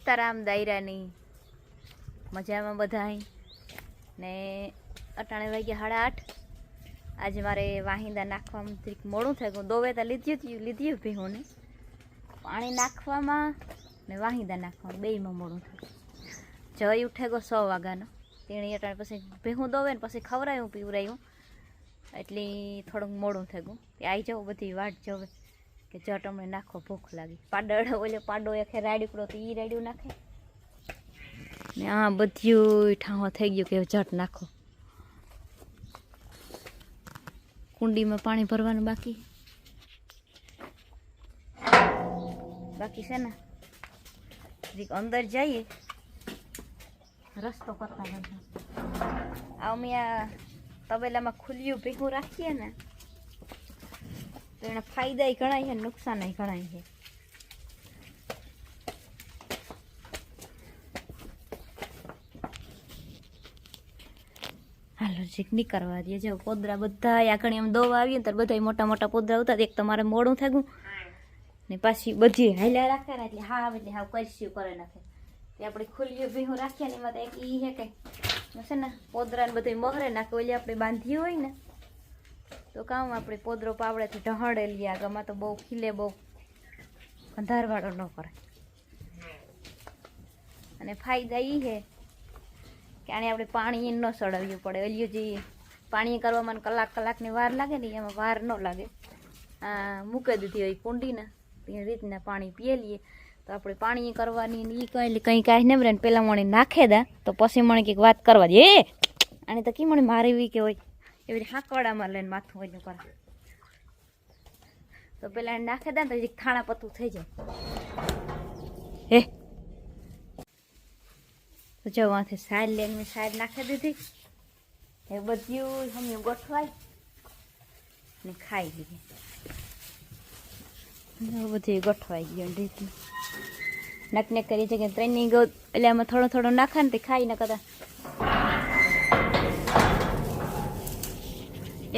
સીતારામ દાયરાની મજામાં બધા ને અટાણે વાગ્યા સાડા આઠ. આજે મારે વાહિંદા નાખવામાં થોડીક મોડું થઈ ગયું દોવે તો લીધ્યું હતું લીધ્યું ને પાણી નાખવામાં ને વાહિંદા નાખવામાં, બેયમાં મોડું થયું. જય ઉઠે ગયો સો વાગ્યાનો. તેણી અટાણે પછી ભેહું દોવે ને પછી ખવડાયું પીવરાયું એટલે થોડુંક મોડું થઈ ગયું. આવી જાવ બધી, વાટ જોવે. કે જટ અમને નાખો, ભૂખ લાગી. પાડળ ઓલે પાડો એકે રાડ્યું તો એ રાડ્યું નાખે. ને આ બધું ઠાહો થઈ ગયું કે જટ નાખો. કુંડીમાં પાણી ભરવાનું બાકી? બાકી છે ને? અંદર જઈએ. રસ્તો કરતા આ અમે આ તબેલામાં ખુલ્યું ભેગું રાખીએ ને તો એના ફાયદા ઘણા છે નુકસાન ઘણા છે. હાલો જીક નીકળવા દે. જો પોદરા બધા આગળ એમ દોવા આવીએ ને ત્યારે બધા મોટા મોટા પોદરા ઉતા એક તમારે મોડું થાગું ને પાછી બધી હાલ્યા રાખે એટલે હા એટલે હા કરશું કરે નાખે તે આપણે ખુલ્યું ભીહું રાખીએ ને એમાં તો એક ઈ છે કે છે ને પોદરા ને બધું મહરે નાખે ઓલી આપણે બાંધી હોય ને તો કામ આપણે પોદરો પાવડેથી ઢહડે લઈએ આગળમાં તો બહુ ખીલે, બહુ અંધારવાળો ન કરે. અને ફાયદા એ છે કે આને આપણે પાણી ન સળાવવું પડે. ઓલિયું જે પાણી કરવામાં કલાક કલાકની વાર લાગે ને એમાં વાર ન લાગે. આ મૂકી દીધી હોય કુંડીને એ રીતના પાણી પીએ લઈએ. તો આપણે પાણી કરવાની ને એ કંઈ કંઈ કાંઈ ને રહે પહેલાં મને નાખે દા, તો પછી મને કંઈક વાત કરવા દે. એ આને તો કી મને મારવી કે હોય? એવી રીતે હાંકવાડામાં લઈને માથું ઓલું કરે. તો પેલા એને નાખી દે ને તો ખાણા પતું થઈ જાય. હે? તો જો વાંથી સાઈડ લઈને મેં સાઈડ નાખી દીધી. એ બધું અમે ગોઠવાય ને ખાઈ લીધી. બધું ગોઠવાઈ ગયું રીતનું નક નક કરી છે કે ટ્રેનિંગ એટલે આમાં થોડો થોડો નાખે ને તે ખાઈ ન કરતા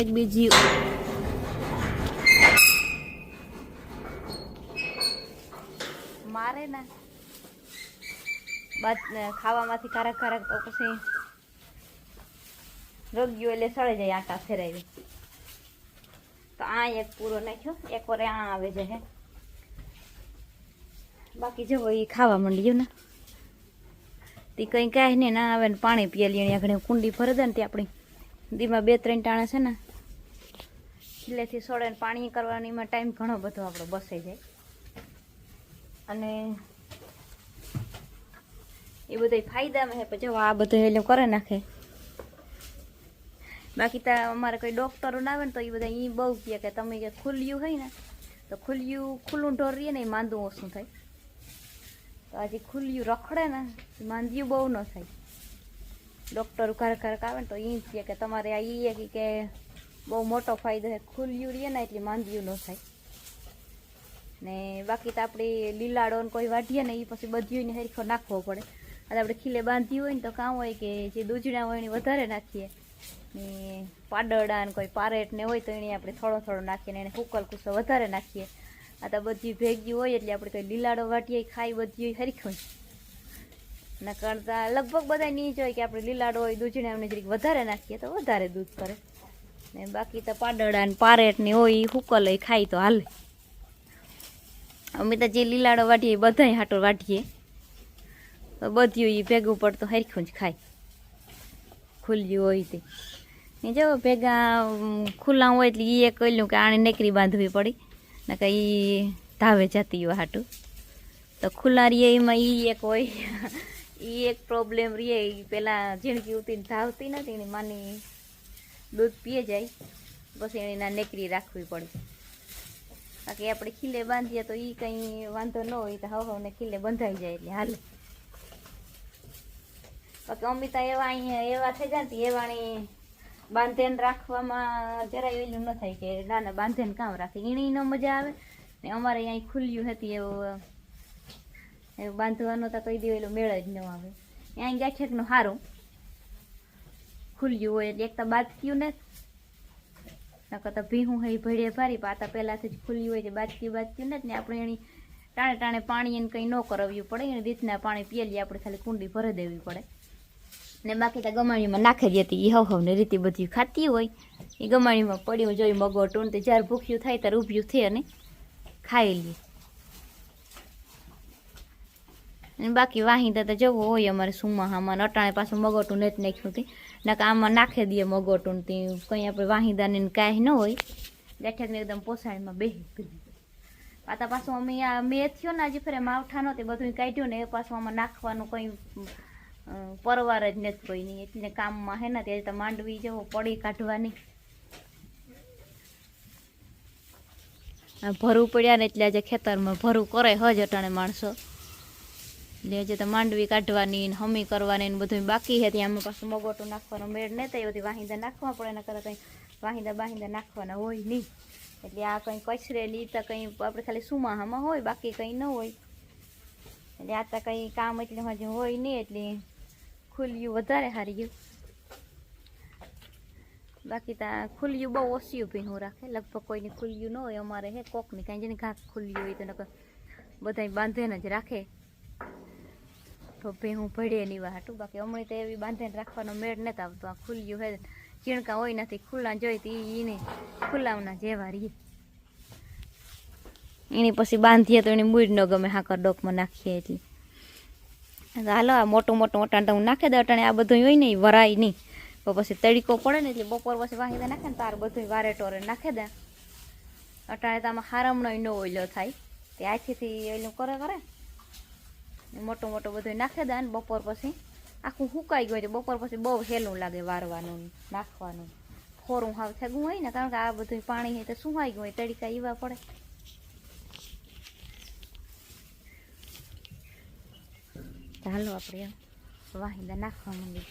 એક બીજી મારે ને. ખાવામાંથી કારક કારક તો પછી રોગ્યું એટલે સળે જાય આટા ફેરાવી તો આ એક પૂરો નાખ્યો. એક વાર આ આવે છે હે. બાકી જવો એ ખાવા માંડી ગયું ને. તે કંઈ કાંઈ નહીં, ના આવે ને પાણી પીએ લઈએ આગળ કુંડી દે ને તે આપણી. દીમાં બે ત્રણ ટાણા છે ને. ખીલેથી ને પાણી કરવાનીમાં ટાઈમ ઘણો બધો આપણો બસે જાય. અને એ બધા ફાયદામાં છે પછી આ બધું એ લોકો કરે નાખે. બાકી તો અમારે કોઈ ડૉક્ટરો ના આવે ને તો એ બધા એ બહુ કહે કે તમે કે ખુલ્યું હોય ને, તો ખુલ્યું ખુલ્લું ઢોર રહીએ ને એ માંદું ઓછું થાય. તો આજે ખુલ્યું રખડે ને, એ માંદ્યું બહુ ન થાય. ડૉક્ટર ઘર કારક આવે ને તો એ કહે કે તમારે આ એ કે બહુ મોટો ફાયદો છે. ખુલ્યું રહીએ ને એટલે માંદિયું ન થાય. ને બાકી તો આપણે લીલાડો ને કોઈ વાઢીએ ને એ પછી બધું ને હરખો નાખવો પડે. અને આપણે ખીલે બાંધ્યું હોય ને તો કામ હોય કે જે દૂધણા હોય એને વધારે નાખીએ. ને પાડડા ને કોઈ પારેટ ને હોય તો એને આપણે થોડો થોડો નાખીએ ને એને કુકલ કુસો વધારે નાખીએ. આ તો બધી ભેગી હોય એટલે આપણે કોઈ લીલાડો વાટીએ ખાઈ બધી હરખું ને કરતા લગભગ બધા નહીં જ હોય કે આપણે લીલાડો હોય દૂધણા ને જરીક વધારે નાખીએ તો વધારે દૂધ કરે ને બાકી તો પાડડા ને પારેટ ને હોય એ હુકલ ખાય તો હાલે. અમે તો જે લીલાડો વાટીએ બધાય હાટો વાટીએ તો બધું એ ભેગું પડતું હરખું જ ખાય. ખુલ્યું હોય તે. ને જો ભેગા ખુલ્લા હોય એટલે એ કહ્યું કે આને નેકરી બાંધવી પડી. ને કે એ ધાવે જતી હોય હાટું. તો ખુલ્લા રહીએ એમાં એ એક હોય. એ એક પ્રોબ્લેમ રહીએ એ પેલા ઝીણકી ઉતીને ધાવતી નથી ને માની દૂધ પીએ જાય, પછી એને ના નેકરી રાખવી પડે. બાકી આપણે ખીલે બાંધીએ તો એ કંઈ વાંધો ન હોય, તો હવ હવને ખીલે બંધાઈ જાય એટલે હાલે. બાકી અમિતા એવા અહીંયા એવા થઈ જાય ને એવાણી બાંધેન રાખવામાં જરાય એલું ન થાય કે ના ના બાંધેન કામ રાખે. એની ન મજા આવે. ને અમારે અહીં ખુલ્યું હતી એવું બાંધવાનો તો કહી દે એલું મેળ જ ન આવે. અહીં ગાંઠેકનું સારું ખુલ્યું હોય એટલે એક તો બાજક્યું ને. નકર તો ભીહું હોય ભેડે ભારી પાતા પહેલાંથી જ ખુલ્લી હોય છે. બાજકી બાજક્યું ને ને આપણે એની ટાણે ટાણે પાણી એને કંઈ ન કરવું પડે. એની રીતના પાણી પીએલી આપણે ખાલી કુંડી ભરી દેવી પડે. ને બાકી તો ગમાણીમાં નાખી દેતી એ હવ હવને રીતે બધી ખાતી હોય. એ ગમાણીમાં પડ્યું, જોઈ મગોટું ને જ્યારે ભૂખ્યું થાય ત્યારે ઊભ્યું થઈ અને ખાઈ લે. અને બાકી વાહિંદા તો જવું હોય અમારે સુમાહામાં ને અટાણે પાછું મગોટું નથી નાખ્યું હતી નકર આમાં નાખી દઈએ મગોટું તે. કંઈ આપણે વાહિંદાને કાંઈ ન હોય. બેઠકને એકદમ પોસાણીમાં બેસી પાતા પાછા અમે આ મેં થયો ને આજે ફરે માવઠા નહોતી બધું કાઢ્યું ને એ પાછું આમાં નાખવાનું કંઈ પરવાર જ નથી કોઈ નહીં એટલે કામમાં હે ને ત્યારે તો માંડવી જવો પડી કાઢવાની. ભરવું પડ્યા ને એટલે આજે ખેતરમાં ભરવું કરે હજ અટાણે માણસો. એટલે આજે તો માંડવી કાઢવાની ને હમી કરવાની ને બધું બાકી છે. ત્યાં અમે પાછું મગોટું નાખવાનો મેળ નહીં થાય બધી વાહિંદા નાખવા પડે એના કરતાં કંઈ વાહિંદા બાહિંદા નાખવાના હોય નહીં. એટલે આ કંઈ કચરેલી તો કંઈ આપણે ખાલી સુમાહામાં હોય, બાકી કંઈ ન હોય. એટલે આ તો કંઈ કામ એટલે હજી હોય નહીં, એટલે ખુલ્યું વધારે સારી ગયું. બાકી તો આ ખુલ્યું બહુ ઓછું ભીનું રાખે. લગભગ કોઈની ખુલ્યું ન હોય, અમારે હે કોકની. કાંઈ જેને ઘાક ખુલ્યું હોય તો બધા બાંધીને જ રાખે. તો ભેહું ભળે નહીં વાટું. બાકી હમણાં તો એવી બાંધીને રાખવાનો મેળ નથી આવતો. આ ખુલ્યું હે ચીણકા હોય નથી. ખુલ્લા જોઈ તો એને ખુલ્લાઓના જેવા રહીએ એની પછી બાંધીએ તો એની મૂડ ન ગમે. હાકર ડોકમાં નાખીએ એટલે. હાલો, આ મોટું મોટું અટાણ હું નાખી દે અટાણે આ બધું હોય નહીં વરાય નહીં. તો પછી તડીકો પડે ને એટલે બપોર પછી વાહિદા નાખે ને તાર બધું વારે ટોરે નાખી દે. અટાણે તો આમાં હારમણો ન ઓઈલો થાય. તે આથીથી એનું કરે કરે. મોટો મોટો બધું નાખી દે ને બપોર પછી આખું સુકાઈ ગયું હોય બપોર પછી બહુ હેલું લાગે વારવાનું નાખવાનું. ખોરું હાવ થેગું હોય ને, કારણ કે આ બધું પાણી હોય તો સુકાઈ ગયું હોય, તડકા એવા પડે. ચાલો આપણે એમ વાહિંદા નાખવા માંડીએ.